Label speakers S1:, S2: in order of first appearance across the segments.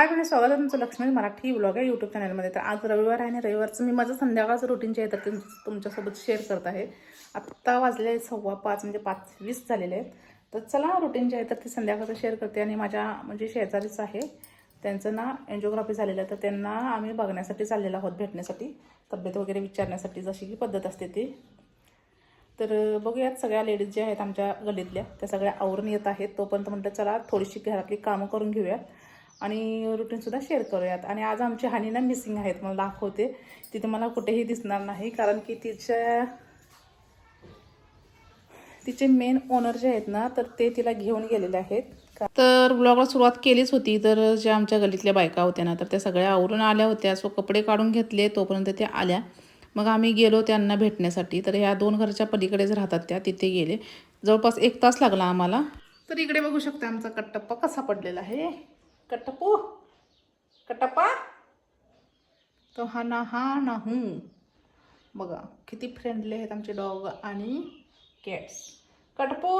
S1: हाय म्हणजे स्वागत आहे तुमचं लक्ष्मी मराठी ब्लॉग आहे यूट्यूब चॅनलमध्ये तर आज रविवार आहे आणि रविवारचं मी माझं संध्याकाळचं रुटीन जे आहे तर ते तुमच्यासोबत शेअर करत आहे. आत्ता वाजले सव्वा पाच म्हणजे पाच वीस झालेले आहेत. तर चला रुटीन जे आहे तर ते संध्याकाळचं शेअर करते. आणि माझ्या म्हणजे शेजारीच आहे. त्यांचं ना एन्जिओग्राफी झालेलं आहे तर त्यांना आम्ही बघण्यासाठी चाललेलो आहोत भेटण्यासाठी. तब्येत वगैरे विचारण्यासाठी जशी की पद्धत असते ती. तर बघूयात सगळ्या लेडीज ज्या आहेत आमच्या गल्लीतल्या त्या सगळ्या आवरून येत आहेत. तोपर्यंत म्हटलं चला थोडीशी घरातली कामं करून घेऊयात. आणि रुटीनसुद्धा शेअर करूयात. आणि आज आमची हानी ना मिसिंग आहेत मला दाखवते. तिथे मला कुठेही दिसणार नाही कारण की तिच्या तिचे मेन ओनर जे आहेत ना तर ते तिला घेऊन गेलेले आहेत. तर ब्लॉगला सुरुवात केलीच होती तर ज्या आमच्या गलीतल्या बायका होत्या ना तर त्या सगळ्या आवरून आल्या होत्या. सो कपडे काढून घेतले तोपर्यंत त्या आल्या. मग आम्ही गेलो त्यांना भेटण्यासाठी. तर ह्या दोन घरच्या पलीकडेच राहतात त्या तिथे गेले. जवळपास एक तास लागला आम्हाला. तर इकडे बघू शकता आमचा कट्टप्पा कसा पडलेला आहे. कट्टप्पू कट्टप्पा तो हा ना हा ना हूं बघा किती फ्रेंडली आहेत आमचे डॉग आणि कॅट्स कटपू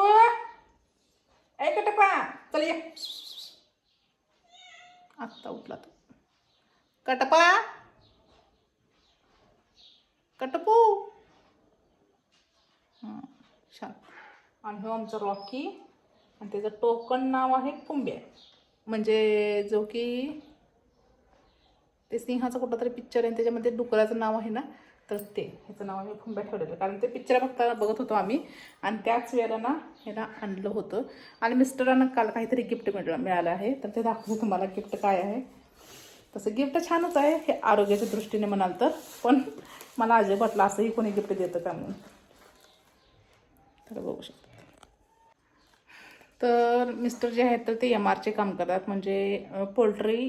S1: ऐ कटप्पा चल ये आत्ता उठला तो कटपा कटपू हां छान आणि हो आमचा रॉकी आणि त्याचं टोकन नाव आहे कुंब्या म्हणजे जो की ते सिंहाचा कुठला तरी पिक्चर आहे त्याच्यामध्ये डुकराचं नाव आहे ना तर ते ह्याचं नाव आम्ही फुंब्या ठेवलेलं. कारण ते पिक्चर बघताना बघत होतो आम्ही आणि त्याच वेळेला ना ह्याला आणलं होतं. आणि मिस्टरांना काल काहीतरी गिफ्ट मिळलं मिळालं आहे. तर ते दाखवतो तुम्हाला गिफ्ट काय आहे. तसं गिफ्ट छानच आहे हे आरोग्याच्या दृष्टीने म्हणाल तर. पण मला अजय वाटलं असंही कोणी गिफ्ट देतं का म्हणून? तर बघू शकता. तर मिस्टर जे आहेत तर ते एम आरचे काम करतात. म्हणजे पोल्ट्री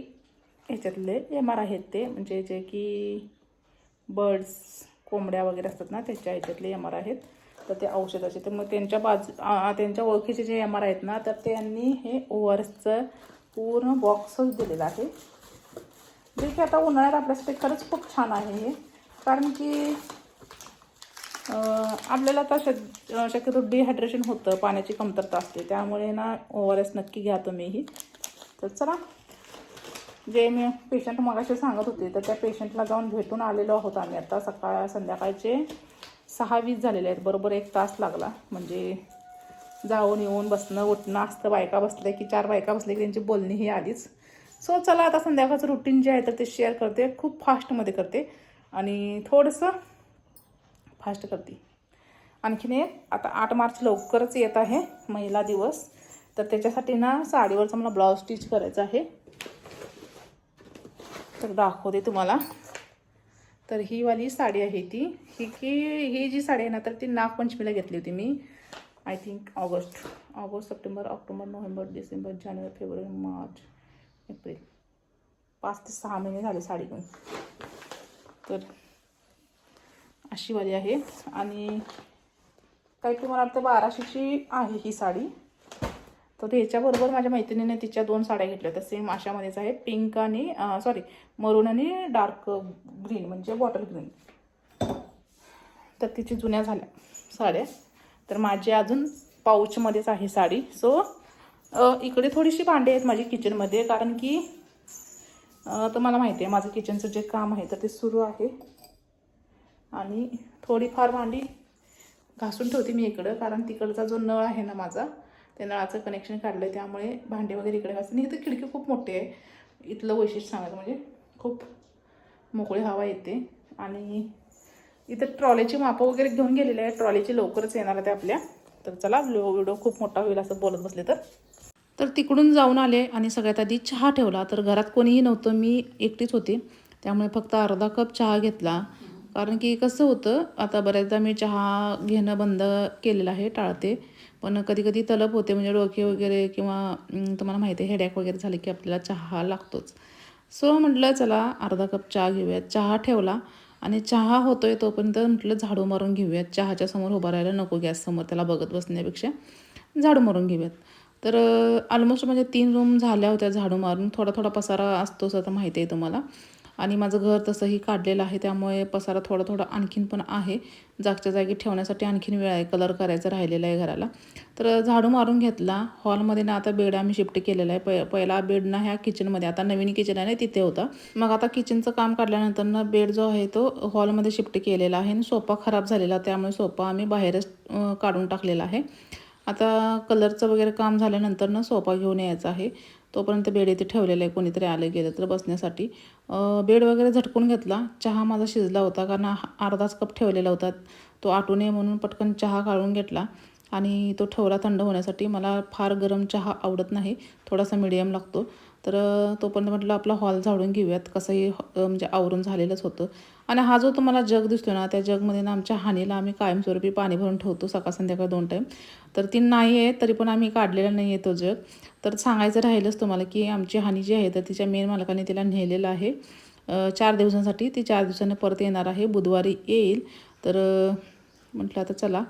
S1: ह्याच्यातले एम आर आहेत ते. म्हणजे जे की बर्ड्स कोंबड्या वगैरे असतात ना त्याच्या ह्याच्यातले एम आर आहेत. तर ते औषधाचे. तर मग त्यांच्या बाजू त्यांच्या ओळखीचे जे एम आर आहेत ना तर त्यांनी हे ओवर्सचं पूर्ण बॉक्सच दिलेलं आहे. जे की आता उन्हाळ्यात आपल्यासाठी खरंच खूप छान आहे हे. कारण की आपल्याला आता शक शक्यतो डिहायड्रेशन होतं पाण्याची कमतरता असते. त्यामुळे ना ओ आर एस नक्की घ्या तुम्हीही तर चला. जे मी पेशंट मगाशी सांगत होते तर त्या पेशंटला जाऊन भेटून आलेलो आहोत आम्ही आता सकाळ संध्याकाळचे सहा वीस झालेले आहेत. बरोबर एक तास लागला. म्हणजे जाऊन येऊन बसणं उठणं असतं. बायका बसल्या की चार बायका बसल्या की त्यांची बोलणी ही आलीच सो चला आता संध्याकाळचं रुटीन जे आहे तर ते शेअर करते. खूप फास्टमध्ये करते. आणि थोडंसं फास्ट करते. आणखीन एक आता आठ मार्च लवकरच येत आहे महिला दिवस. तर त्याच्यासाठी ना साडीवरचा मला ब्लाऊज स्टिच करायचा आहे. तर दाखवते तुम्हाला. तर ही वाली साडी आहे ती. ही की ही जी साडी आहे ना तर ती नागपंचमीला घेतली होती मी. I think August August September October November December January February March April. पाच ते सहा महिने झाले साडी घेऊन. तर अशी वाली आहे. आणि काही तुम्हाला वाटतं बाराशेची आहे ही साडी. तर ह्याच्याबरोबर माझ्या मैत्रिणीने तिच्या दोन साड्या घेतल्या होत्या. सेम अशामध्येच आहे. पिंक आणि सॉरी मरून आणि डार्क ग्रीन म्हणजे बॉटल ग्रीन तर तिची जुन्या झाल्या साड्या. तर माझी अजून पाऊचमध्येच आहे साडी. सो इकडे थोडीशी भांडी आहेत माझी किचनमध्ये कारण की तुम्हाला माहिती आहे माझं किचनचं जे काम आहे तर ते सुरू आहे. आणि थोडीफार भांडी घासून ठेवते मी इकडं कारण तिकडचा जो नळ आहे ना माझा त्या नळाचं कनेक्शन काढलं आहे त्यामुळे भांडे वगैरे इकडे घासते. आणि इथं खिडकी खूप मोठी आहे. इथलं वैशिष्ट्य सांगायचं म्हणजे खूप मोकळी हवा येते. आणि इथं ट्रॉलीची मापं वगैरे घेऊन गेलेले आहे ट्रॉलीची लवकरच येणार आहे आपल्या. तर चला व्हिडिओ खूप मोठा होईल असं बोलत बसले तर. तर तिकडून जाऊन आले आणि सगळ्यात आधी चहा ठेवला. तर घरात कोणीही नव्हतं मी एकटीच होते. त्यामुळे फक्त अर्धा कप चहा घेतला. कारण की कसं होतं आता बऱ्याचदा मी चहा घेणं बंद केलेलं आहे टाळते. पण कधी कधी तलप होते म्हणजे डोके वगैरे किंवा तुम्हाला माहिती आहे हेडॅक वगैरे झाले की आपल्याला चहा लागतोच. सो म्हटलं चला अर्धा कप चहा घेऊयात. चहा ठेवला आणि चहा होतोय तोपर्यंत म्हटलं झाडू मारून घेऊयात. चहाच्या समोर उभं राहायला नको गॅससमोर त्याला बघत बसण्यापेक्षा झाडू मारून घेऊयात. तर ऑलमोस्ट म्हणजे तीन रूम झाल्या होत्या झाडू मारून. थोडा थोडा पसारा असतोच आता माहिती आहे तुम्हाला. आणि माझं घर तसंही काढलेलं आहे त्यामुळे पसारा थोडा थोडा आणखीन पण आहे. जागच्या जागी ठेवण्यासाठी आणखीन वेळ आहे कलर करायचा राहिलेला आहे घराला. तर झाडू मारून घेतला. हॉलमध्ये ना आता बेड आम्ही शिफ्ट केलेला आहे. प पहिला बेड ना ह्या किचनमध्ये आता नवीन किचन आहे ना तिथे होता. मग आता किचनचं काम काढल्यानंतर ना बेड जो आहे तो हॉलमध्ये शिफ्ट केलेला आहे आणि सोफा खराब झालेला त्यामुळे सोफा आम्ही बाहेरच काढून टाकलेला आहे. आता कलरचं वगैरे काम झाल्यानंतर ना सोफा घेऊन यायचा आहे. तोपर्यंत बेड इथे ठेवलेला आहे कोणीतरी आलं गेलं तर बसण्यासाठी. बेड वगैरे झटकून घेतला चहा माझा शिजला होता कारण हा- अर्धाच कप ठेवलेला होता. तो आटू नये म्हणून पटकन चहा काढून घेतला आणि तो ठेवला थंड होण्यासाठी. मला फार गरम चहा आवडत नाही थोडासा मिडियम लागतो. तर तोपर्यंत म्हटलं आपला हॉल झाडून घेऊयात. कसंही म्हणजे आवरून झालेलंच होतं. आणि हा जो तुम्हाला जग दिसतो ना त्या जगमध्ये ना आमच्या हानीला आम्ही कायमस्वरूपी पाणी भरून ठेवतो सकाळ संध्याकाळ दोन टाईम तर ती नाही आहे तरी पण आम्ही काढलेला नाही आहे तो जग. तर सांगायचं राहिलंच तुम्हाला की आमची हानी जी आहे तर तिच्या मेन मालकाने तिला नेलेलं आहे. चार दिवसांसाठी ती चार दिवसांनी परत येणार आहे. बुधवारी येईल. तर म्हटलं आता चला.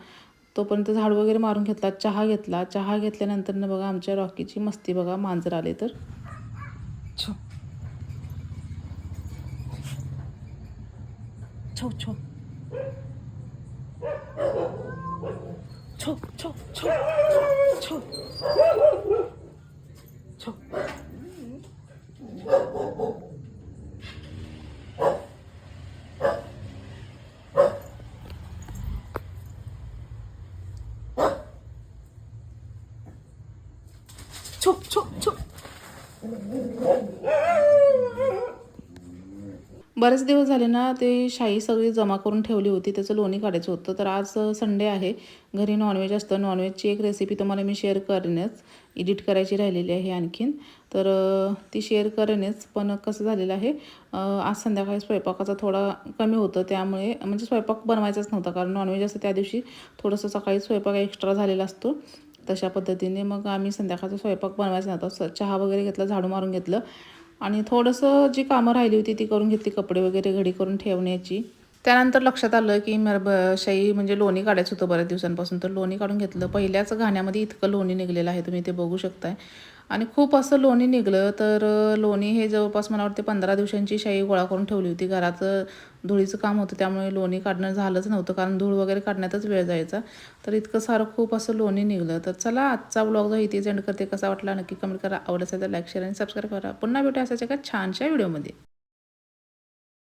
S1: तोपर्यंत झाड वगैरे मारून घेतला चहा घेतला. चहा घेतल्यानंतर ना बघा आमच्या रॉकीची मस्ती बघा मांजर आले तर. 저저저저저저저저 쳐, 쳐, 쳐. बरेच दिवस झाले ना ते शाई सगळी जमा करून ठेवली होती त्याचं लोणी काढायचं होतं. तर आज संडे आहे. घरी नॉनव्हेज असतं. नॉनव्हेजची एक रेसिपी तुम्हाला मी शेअर करेनच. एडिट करायची राहिलेली आहे आणखीन. तर ती शेअर करेनच. पण कसं झालेलं आहे आज संध्याकाळी स्वयंपाकाचा थोडा कमी होतं. त्यामुळे म्हणजे स्वयंपाक बनवायचाच नव्हता. कारण नॉनव्हेज असतं त्या दिवशी थोडंसं सकाळी स्वयंपाक एक्स्ट्रा झालेला असतो. तशा पद्धतीने मग आम्ही संध्याकाळचा स्वयंपाक बनवायचा नव्हता. चहा वगैरे घेतला झाडू मारून घेतलं. आणि थोडंसं जी कामं राहिली होती ती करून घेतली कपडे वगैरे घडी करून ठेवण्याची. त्यानंतर लक्षात आलं की मर ब शाई म्हणजे लोणी काढायचं होतं बऱ्याच दिवसांपासून. तर लोणी काढून घेतलं. पहिल्याच घाण्यामध्ये इतकं लोणी निघलेलं आहे तुम्ही ते बघू शकताय. आणि खूप असं लोणी निघलं तर लोणी हे जवळपास मला वाटते पंधरा दिवसांची शाई गोळा करून ठेवली होती. घरात धुळीचं काम होतं त्यामुळे लोणी काढणं झालंच नव्हतं कारण धूळ वगैरे काढण्यातच वेळ जायचा. तर इतकं सारं खूप असं लोणी निघलं. तर चला आजचा ब्लॉग जो इथेच एंड करते. कसा वाटला नक्की कमेंट करा. आवडत असेल तर लाईक शेअर आणि सबस्क्राईब करा. पुन्हा भेटू असायच्या का छानशा व्हिडिओमध्ये